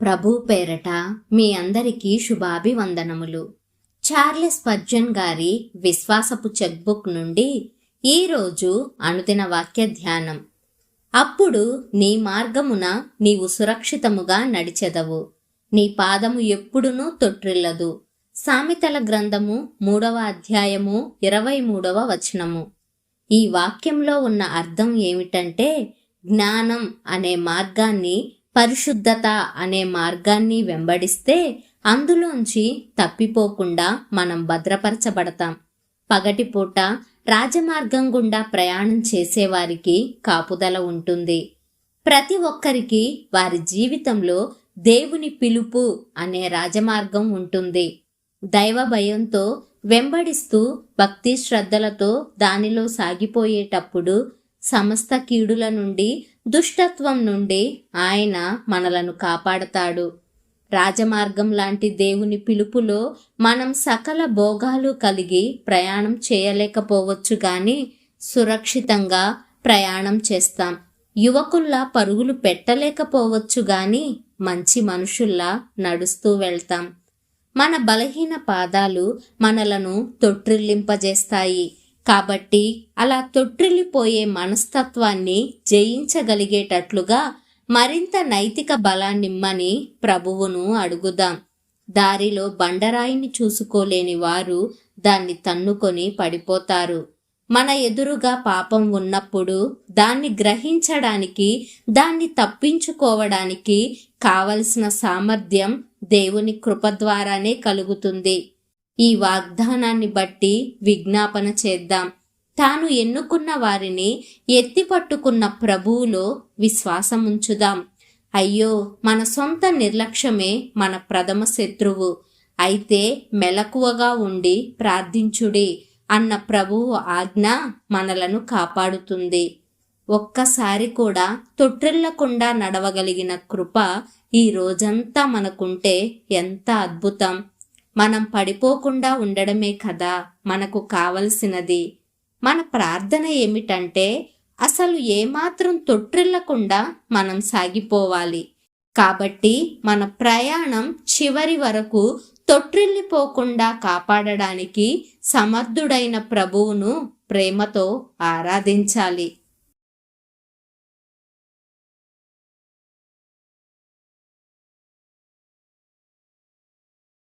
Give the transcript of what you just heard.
ప్రభు పేరట మీ అందరికీ శుభాభివందనములు. చార్లెస్ పర్జన్ గారి విశ్వాసపు చెక్బుక్ నుండి ఈరోజు అనుదిన వాక్య ధ్యానం. అప్పుడు నీ మార్గమున నీవు సురక్షితముగా నడిచెదవు. నీ పాదము ఎప్పుడునూ తొట్రిల్లదు సామెతల గ్రంథము మూడవ అధ్యాయము ఇరవై మూడవ వచనము. ఈ వాక్యంలో ఉన్న అర్థం ఏమిటంటే జ్ఞానం అనే మార్గాన్ని పరిశుద్ధత అనే మార్గాన్ని వెంబడిస్తే అందులోంచి తప్పిపోకుండా మనం భద్రపరచబడతాం. పగటిపూట రాజమార్గం గుండా ప్రయాణం చేసేవారికి కాపుదల ఉంటుంది. ప్రతి ఒక్కరికి వారి జీవితంలో దేవుని పిలుపు అనే రాజమార్గం ఉంటుంది. దైవ భయంతో వెంబడిస్తూ భక్తి శ్రద్ధలతో దానిలో సాగిపోయేటప్పుడు సమస్త కీడుల నుండి దుష్టత్వం నుండి ఆయన మనలను కాపాడతాడు. రాజమార్గం లాంటి దేవుని పిలుపులో మనం సకల భోగాలు కలిగి ప్రయాణం చేయలేకపోవచ్చు గాని సురక్షితంగా ప్రయాణం చేస్తాం. యువకుల్లా పరుగులు పెట్టలేకపోవచ్చు గాని మంచి మనుషుల్లా నడుస్తూ వెళ్తాం. మన బలహీన పాదాలు మనలను తొట్టిల్లింపజేస్తాయి. కాబట్టి అలా తొట్టిల్లిపోయే మనస్తత్వాన్ని జయించగలిగేటట్లుగా మరింత నైతిక బలాన్నిమ్మని ప్రభువును అడుగుదాం. దారిలో బండరాయిని చూసుకోలేని వారు దాన్ని తన్నుకొని పడిపోతారు. మన ఎదురుగా పాపం ఉన్నప్పుడు దాన్ని గ్రహించడానికి దాన్ని తప్పించుకోవడానికి కావలసిన సామర్థ్యం దేవుని కృప ద్వారానే కలుగుతుంది. ఈ వాగ్దానాన్ని బట్టి విజ్ఞాపన చేద్దాం. తాను ఎన్నుకున్న వారిని ఎత్తిపట్టుకున్న ప్రభువులో విశ్వాసముంచుదాం. అయ్యో మన సొంత నిర్లక్ష్యమే మన ప్రథమ శత్రువు. అయితే మెలకువగా ఉండి ప్రార్థించుడి అన్న ప్రభువు ఆజ్ఞ మనలను కాపాడుతుంది. ఒక్కసారి కూడా తొట్టిల్లకుండా నడవగలిగిన కృప ఈ రోజంతా మనకుంటే ఎంత అద్భుతం. మనం పడిపోకుండా ఉండడమే కదా మనకు కావలసినది. మన ప్రార్థన ఏమిటంటే అసలు ఏమాత్రం తొట్టిల్లకుండా మనం సాగిపోవాలి. కాబట్టి మన ప్రయాణం చివరి వరకు తొట్టిల్లిపోకుండా కాపాడడానికి సమర్థుడైన ప్రభువును ప్రేమతో ఆరాధించాలి.